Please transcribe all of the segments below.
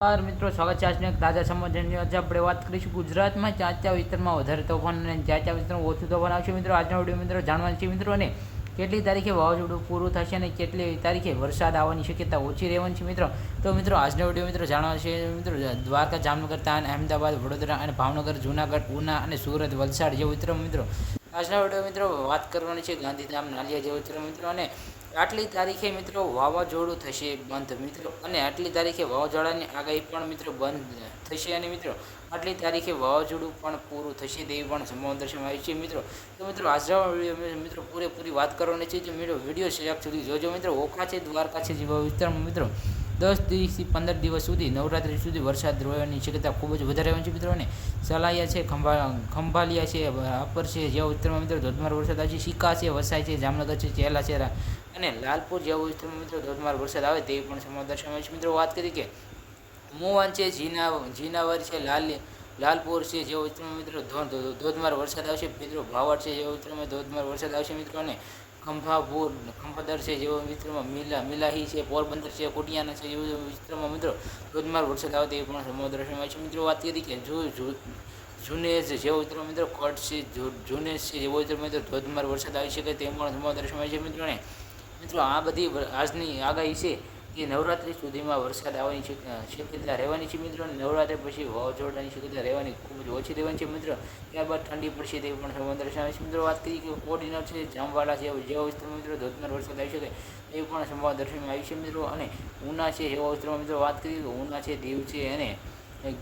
નમસ્કાર મિત્રો, સ્વાગત છે આજના એક તાજા સમાચારની આજે આપણે વાત કરીશું ગુજરાતમાં ચાર વિસ્તારમાં વધારે તોફાન અને ચાર વિસ્તારમાં ઓછું તોફાન આવશે મિત્રો. આજના વીડિયો મિત્રો જાણવાનું છે મિત્રો, અને કેટલી તારીખે વાવાઝોડું પૂરું થશે અને કેટલી તારીખે વરસાદ આવવાની શક્યતા ઓછી રહેવાની છે મિત્રો? તો મિત્રો, આજનો વીડિયો મિત્રો જાણવા છે મિત્રો, દ્વારકા, જામનગર તાન અહેમદાબાદ, વડોદરા અને ભાવનગર, જૂનાગઢ, ઉના અને સુરત, વલસાડ જેવું મિત્રો મિત્રો. આજના વીડિયો મિત્રો, વાત કરવાની છે ગાંધીધામ, નાલિયા જેવા મિત્રો મિત્રો, અને આટલી તારીખે મિત્રો વાવાઝોડું થશે બંધ મિત્રો અને આટલી તારીખે વાવાઝોડાની આગાહી પણ મિત્રો બંધ થશે અને મિત્રો આટલી તારીખે વાવાઝોડું પણ પૂરું થશે તેવી પણ સંભાવના દર્શાવવામાં આવી છે મિત્રો. તો મિત્રો આજના મિત્રો પૂરેપૂરી વાત કરવાની છે. જે મિત્રો વીડિયો શેક સુધી જોજો મિત્રો. ઓખા છે, દ્વારકા છે જેવા વિસ્તારમાં મિત્રો દસ દિવસથી પંદર દિવસ સુધી, નવરાત્રી સુધી વરસાદ રહેવાની શક્યતા ખૂબ જ વધારે હોય છે મિત્રો. અને સલાયા છે, ખંભા, ખંભાલિયા છે અપર છે, જેવા વિસ્તારમાં મિત્રો ધોધમાર વરસાદ આવે છે સિક્કા છે વસાય છે, જામનગર છે, ચેલા છે અને લાલપુર જેવા વિસ્તારમાં મિત્રો ધોધમાર વરસાદ આવે તે પણ સમાચાર દર્શાવે છે. મિત્રો વાત કરી કે મોવાન છે જીના જીનાવર છે, લાલ લાલપુર છે, જેવા વિસ્તારમાં મિત્રો ધોધમાર વરસાદ આવશે મિત્રો ભાવડ છે, જેવા વિસ્તારમાં ધોધમાર વરસાદ આવશે મિત્રો. અને ખંભાપુર ખંભાદર છે જેવો વિસ્તારમાં મિલા, મિલાહી છે, પોરબંદર છે કોટિયાના છે જેવો વિસ્તારમાં મિત્રો ધોધમાર વરસાદ આવે તેવી પણ સમુદ્ર દર્શાવે છે. મિત્રો વાત કરી કે જો જુનેજ જેવો વિસ્તારમાં મિત્રો કટ છે જુનેજ છે જેવો વિસ્તારમાં મિત્રો ધોધમાર વરસાદ આવી શકે તે પણ સમુદ્ર દર્શાવે છે. મિત્રો મિત્રો આ બધી આજની આગાહી છે કે નવરાત્રિ સુધીમાં વરસાદ આવવાની શક- શક્યતા રહેવાની છે મિત્રો? અને નવરાત્રિ પછી વાવાઝોડાની શક્યતા રહેવાની ખૂબ જ ઓછી રહેવાની છે મિત્રો. ત્યારબાદ ઠંડી પડશે તે પણ સમુદ્ર દર્શાવે છે. મિત્રો, વાત કરી કે કોડીનર છે, જામવાલા છે જેવા વિસ્તારમાં મિત્રો ધોધમાર વરસાદ આવી શકે એ પણ સંવાદ દર્શનમાં આવી છે મિત્રો. અને ઉના છે એવા વિસ્તારમાં મિત્રો વાત કરીએ તો ઉના છે, દીવ છે અને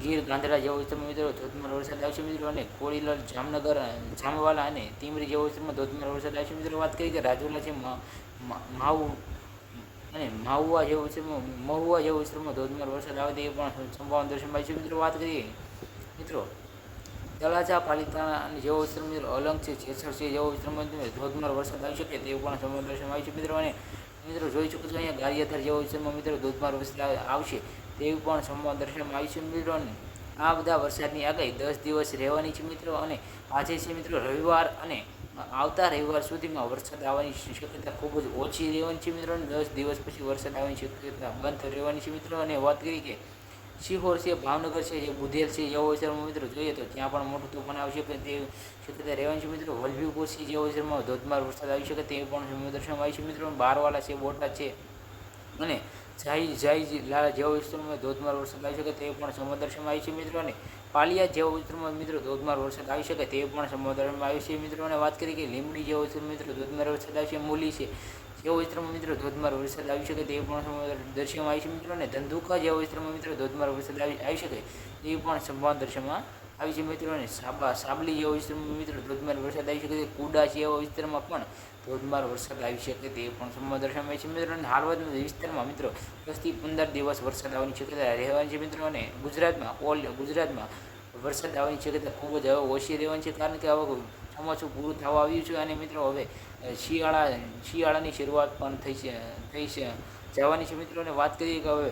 ગીર ગાંધરા જેવા વિસ્તારમાં મિત્રો ધોધમાર વરસાદ આવશે મિત્રો. અને કોળીલાલ જામનગર, જામવાલા અને તીમરી જેવા વિસ્તારમાં ધોધમાર વરસાદ આવશે મિત્રો. વાત કરીએ કે રાજુલા છે માવું અને માવવા જેવો વિસ્તારમાં મહુવા જેવો વિસ્તારમાં ધોધમાર વરસાદ આવે તે પણ સંભાવના દર્શનભાઈ છે. મિત્રો વાત કરીએ, મિત્રો, તળાજા પાલિતાણા જેવો વિસ્તારમાં મિત્રો અલંગ છે, જેસર છે, જેવો વિસ્તારમાં ધોધમાર વરસાદ આવી શકે તેવું પણ સંભાવના દર્શન આવી છે મિત્રો, અને મિત્રો જોઈ શકો છો અહીંયા ગારિયાધાર જેવો વિસ્તારમાં મિત્રો ધોધમાર વરસાદ આવશે તેવી પણ સંભાવના દર્શનમાં આવી છે મિત્રો, અને આ બધા વરસાદની આગાહી દસ દિવસ રહેવાની છે મિત્રો, અને આજે છે મિત્રો રવિવાર અને આવતા રવિવાર સુધીમાં વરસાદ આવવાની શક્યતા ખૂબ જ ઓછી રહેવાની છે મિત્રો. દસ દિવસ પછી વરસાદ આવવાની શક્યતા બંધ રહેવાની છે મિત્રો. અને વાત કરી કે શિહોર છે, ભાવનગર છે, જે બુધેલ છે જેવો વિસ્તારમાં મિત્રો જોઈએ તો ત્યાં પણ મોટું તોફાન આવી શકે તે શક્યતા રહેવાની છે મિત્રો. વલભીપુર છે જેવો વિસ્તારમાં ધોધમાર વરસાદ આવી શકે તે પણ દર્શનમાં આવી છે મિત્રો. બારવાલા છે, બોટાદ છે. અને જાય જાય લાલા જેવા વિસ્તારમાં ધોધમાર વરસાદ આવી શકે તે પણ સમદર્શનમાં આવી છે મિત્રો અને પાલિયા જેવા વિસ્તારમાં મિત્રો ધોધમાર વરસાદ આવી શકે તે પણ સમદર્શનમાં આવી છે મિત્રો અને વાત કરી કે લીમડી જેવા વિસ્તારમાં મિત્રો ધોધમાર વરસાદ આવી છે, મૂલી છે. જેવા વિસ્તારમાં મિત્રો ધોધમાર વરસાદ આવી શકે તે પણ દર્શનમાં આવી છે મિત્રો અને ધંધુકા જેવા વિસ્તારમાં મિત્રો ધોધમાર વરસાદ આવી આવી શકે તે પણ સંભાવના દર્શનમાં આવી છે મિત્રોને સાબા સાબલી જેવો વિસ્તારમાં મિત્રો ધોધમાર વરસાદ આવી શકે છે. કુડા એવા વિસ્તારમાં પણ ધોધમાર વરસાદ આવી શકે તે પણ સંભાવના દર્શાવે છે મિત્રો અને હાલવાદ વિસ્તારમાં મિત્રો દસથી પંદર દિવસ વરસાદ આવવાની શક્યતા રહેવાની છે મિત્રો અને ગુજરાતમાં ઓલ ગુજરાતમાં વરસાદ આવવાની શક્યતા ખૂબ જ હવે ઓછી રહેવાની છે કારણ કે હવે ચોમાસું પૂરું થવા આવ્યું છે અને મિત્રો હવે શિયાળા શિયાળાની શરૂઆત પણ થઈ છે થઈ છે જવાની છે મિત્રોને વાત કરીએ કે હવે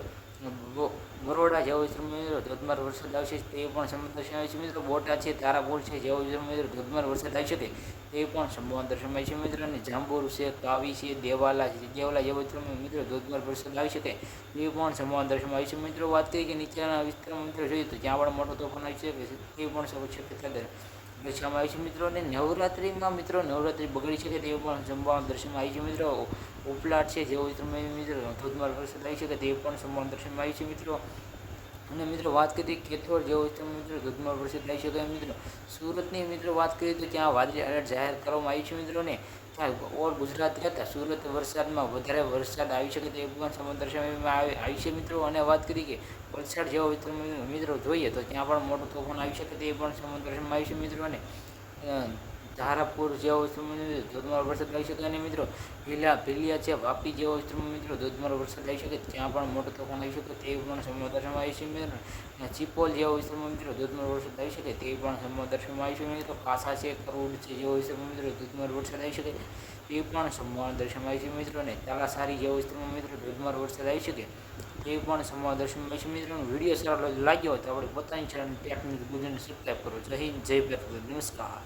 બરોડા જેવો વિશ્રમ મિત્રો ધોધમાર વરસાદ આવશે તે પણ સંબંધ દર્શાવે છે મિત્રો. બોટાદ છે તારાપુર છે, જેવો વિશ્રમ મિત્રો ધોધમાર વરસાદ આવી શકે તે પણ સંભાવના દર્શાવે છે મિત્રો. અને જાંબુર છે, કાવી છે, દેવાલા છે, દેવાલા જેવો વિશ્રમ મિત્રો ધોધમાર વરસાદ આવી શકે તે પણ સંભાવના દર્શાવે છે મિત્રો. વાત કરીએ કે નીચેના વિસ્તારમાં મિત્રો જોઈએ તો જ્યાં પણ મોટો તોફાન આવી શકે તે પણ શક્યતા દર્શાવવામાં આવી છે મિત્રો. અને નવરાત્રિમાં મિત્રો, નવરાત્રિ બગડી શકે તે પણ જમવાનું દર્શનમાં આવી છે મિત્રો. ઉપલાટ છે, જેવો તમે મિત્રો ધોધમાર વરસાદ આવી શકે તે પણ સંભાવના દર્શનમાં આવી છે મિત્રો. અને મિત્રો વાત કરીએ કેથોડ જેવો વિસ્તારમાં મિત્રો ધોધમાર વરસાદ આવી શકે મિત્રો. સુરતની મિત્રો વાત કરીએ તો ત્યાં વાદળી એલર્ટ જાહેર કરવામાં આવી છે મિત્રોને. ત્યાં ઓલ ગુજરાત કરતાં સુરત વરસાદમાં વધારે વરસાદ આવી શકે તે પણ સમુદ્ર સમયમાં આવી છે મિત્રો. અને વાત કરી કે વલસાડ જેવો વિસ્તારમાં મિત્રો જોઈએ તો ત્યાં પણ મોટું તોફાન આવી શકે તે પણ સમયમાં આવી છે મિત્રો અને ધારાપુર જેવો વિસ્તારમાં ધોધમાર વરસાદ આવી શકે અને મિત્રો. ભીલા ભીલિયા છે, વાપી જેવો વિસ્તારમાં મિત્રો. ધોધમાર વરસાદ આવી શકે, ત્યાં પણ મોટો તોફાન આવી શકે, તે પણ સમુદ્રમાં આવી છે મિત્રો. અને ચિપોલ જેવો વિસ્તારમાં મિત્રો, ધોધમાર વરસાદ આવી શકે, તે પણ સમુદ્રમાં આવી છે મિત્રો. કાસા છે, કરોડ છે જેવો વિસ્તારમાં મિત્રો, ધોધમાર વરસાદ આવી શકે, તે પણ સંભાવના દર્શનમાં આવી છે મિત્રો. અને તાલાસારી જેવો વિસ્તારમાં મિત્રો, ધોધમાર વરસાદ આવી શકે, તે પણ સંભાવના દર્શનમાં આવી છે મિત્રો. વીડિયો સારો લાગ્યો હોય તો આપણે પોતાની ચેનલ ટેકનિક ગુજરાતને સબસ્ક્રાઈબ કરો. જય હિન્દ, જય ભારત, નમસ્કાર.